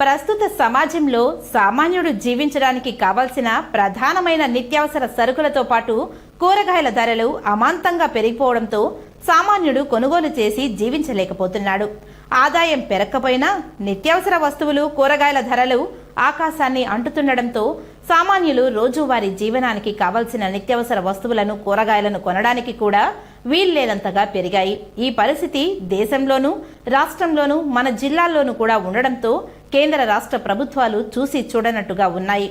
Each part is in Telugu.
ప్రస్తుత సమాజంలో సామాన్యుడు జీవించడానికి కావలసిన ప్రధానమైన నిత్యావసర సరుకులతో పాటు కూరగాయల ధరలు అమాంతంగా పెరిగిపోవడంతో సామాన్యుడు కొనుగోలు చేసి జీవించలేకపోతున్నాడు. ఆదాయం పెరక్కపోయినా నిత్యావసర వస్తువులు కూరగాయల ధరలు ఆకాశాన్ని అంటుతుండడంతో సామాన్యులు రోజువారీ జీవనానికి కావలసిన నిత్యావసర వస్తువులను కూరగాయలను కొనడానికి కూడా వీల్లేనంతగా పెరిగాయి. ఈ పరిస్థితి దేశంలోనూ రాష్ట్రంలోనూ మన జిల్లాల్లోనూ కూడా ఉండడంతో కేంద్ర రాష్ట్ర ప్రభుత్వాలు చూసి చూడనట్టుగా ఉన్నాయి.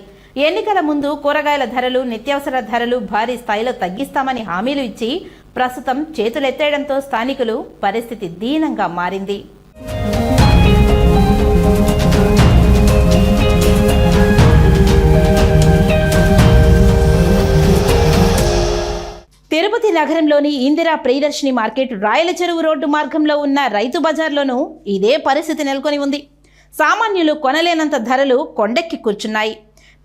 ఎన్నికల ముందు కూరగాయల ధరలు నిత్యావసర ధరలు భారీ స్థాయిలో తగ్గిస్తామని హామీలు ఇచ్చి ప్రస్తుతం చేతులెత్తేయడంతో స్థానికులు పరిస్థితి దీనంగా మారింది. తిరుపతి నగరంలోని ఇందిరా ప్రియదర్శిని మార్కెట్ రాయల చెరువు రోడ్డు మార్గంలో ఉన్న రైతు బజార్లోనూ ఇదే పరిస్థితి నెలకొని ఉంది. సామాన్యులు కొనలేనంత ధరలు కొండెక్కి కూర్చున్నాయి.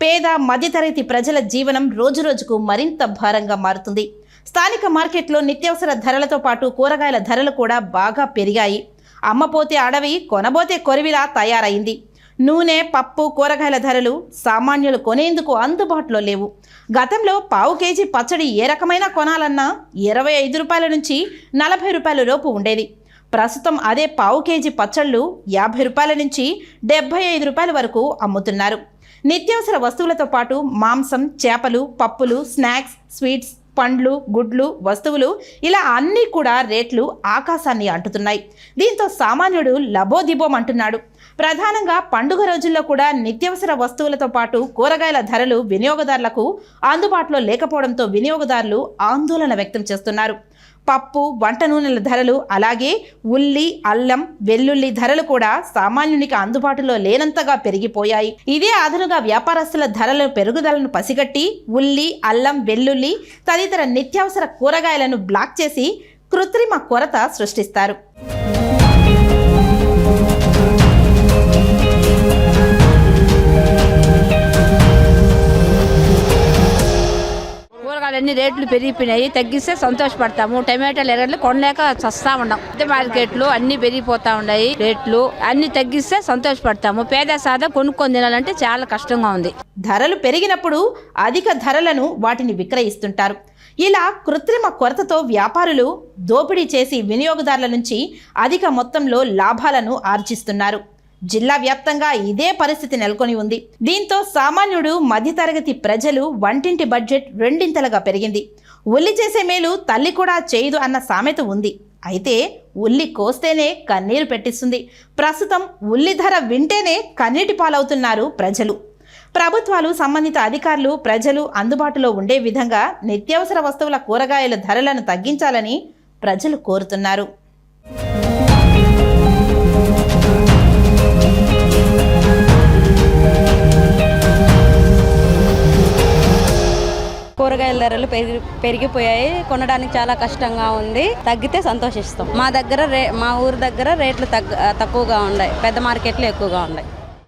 పేద మధ్యతరగతి ప్రజల జీవనం రోజురోజుకు మరింత భారంగా మారుతుంది. స్థానిక మార్కెట్లో నిత్యావసర ధరలతో పాటు కూరగాయల ధరలు కూడా బాగా పెరిగాయి. అమ్మపోతే అడవి కొనబోతే కొరివిలా తయారైంది. నూనె పప్పు కూరగాయల ధరలు సామాన్యులు కొనేందుకు అందుబాటులో లేవు. గతంలో పావు కేజీ పచ్చడి ఏ రకమైన కొనాలన్నా ఇరవై ఐదు రూపాయల నుంచి నలభై రూపాయల లోపు ఉండేది. ప్రస్తుతం అదే పావు కేజీ పచ్చళ్ళు యాభై రూపాయల నుంచి డెబ్బై ఐదు రూపాయల వరకు అమ్ముతున్నారు. నిత్యావసర వస్తువులతో పాటు మాంసం చేపలు పప్పులు స్నాక్స్ స్వీట్స్ పండ్లు గుడ్లు వస్తువులు ఇలా అన్నీ కూడా రేట్లు ఆకాశాన్ని అంటుతున్నాయి. దీంతో సామాన్యుడు లబోదిబోం అంటున్నాడు. ప్రధానంగా పండుగ రోజుల్లో కూడా నిత్యావసర వస్తువులతో పాటు కూరగాయల ధరలు వినియోగదారులకు అందుబాటులో లేకపోవడంతో వినియోగదారులు ఆందోళన వ్యక్తం చేస్తున్నారు. పప్పు వంట నూనెల ధరలు అలాగే ఉల్లి అల్లం వెల్లుల్లి ధరలు కూడా సామాన్యునికి అందుబాటులో లేనంతగా పెరిగిపోయాయి. ఇదే అదనుగా వ్యాపారస్తుల ధరల పెరుగుదలను పసిగట్టి ఉల్లి అల్లం వెల్లుల్లి తదితర నిత్యావసర కూరగాయలను బ్లాక్ చేసి కృత్రిమ కొరత సృష్టిస్తారు. అన్ని రేట్లు పెరిగిపోయినాయి. తగ్గిస్తే సంతోషపడతాము. టమాటాలు ఎర్రలు కొనలేక చస్తా ఉన్నాం. పెద్ద మార్కెట్లు అన్ని పెరిగిపోతా ఉన్నాయి. రేట్లు అన్ని తగ్గిస్తే సంతోషపడతాము. పేద సాదా కొనుక్కొని తినాలంటే చాలా కష్టంగా ఉంది. ధరలు పెరిగినప్పుడు అధిక ధరలను వాటిని విక్రయిస్తుంటారు. ఇలా కృత్రిమ కొరతతో వ్యాపారులు దోపిడీ చేసి వినియోగదారుల నుంచి అధిక మొత్తంలో లాభాలను ఆర్జిస్తున్నారు. జిల్లా వ్యాప్తంగా ఇదే పరిస్థితి నెలకొని ఉంది. దీంతో సామాన్యుడు మధ్యతరగతి ప్రజలు వంటింటి బడ్జెట్ రెండింతలుగా పెరిగింది. ఉల్లి చేసే మేలు తల్లి కూడా చేయదు అన్న సామెత ఉంది. అయితే ఉల్లి కోస్తేనే కన్నీరు పెట్టిస్తుంది. ప్రస్తుతం ఉల్లి ధర వింటేనే కన్నీటి పాలవుతున్నారు ప్రజలు. ప్రభుత్వాలు సంబంధిత అధికారులు ప్రజలు అందుబాటులో ఉండే విధంగా నిత్యావసర వస్తువుల కూరగాయల ధరలను తగ్గించాలని ప్రజలు కోరుతున్నారు. కూరగాయల ధరలు పెరిగి పెరిగిపోయాయి. కొనడానికి చాలా కష్టంగా ఉంది. తగ్గితే సంతోషిస్తాం. మా దగ్గర రే మా ఊరు దగ్గర రేట్లు తగ్గ తక్కువగా ఉన్నాయి పెద్ద మార్కెట్లు ఎక్కువగా ఉన్నాయి